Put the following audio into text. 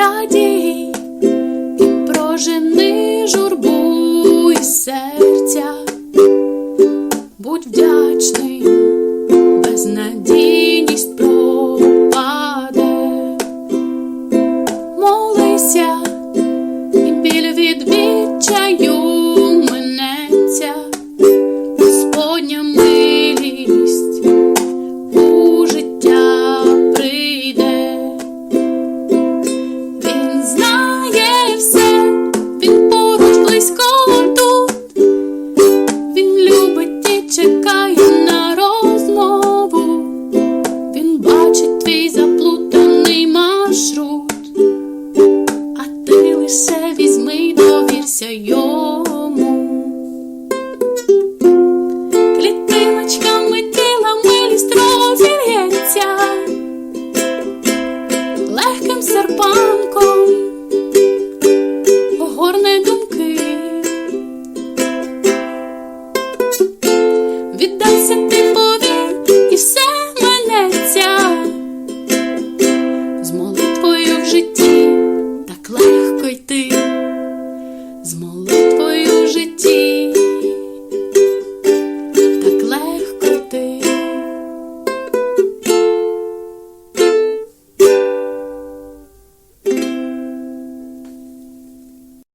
радій і прожени журбу і серця, будь вдячний, безнадійність пропаде, молися і біль від відчаю. Все візьми й довірся йому. Клітиночками тіла милість розірється, легким серпанком.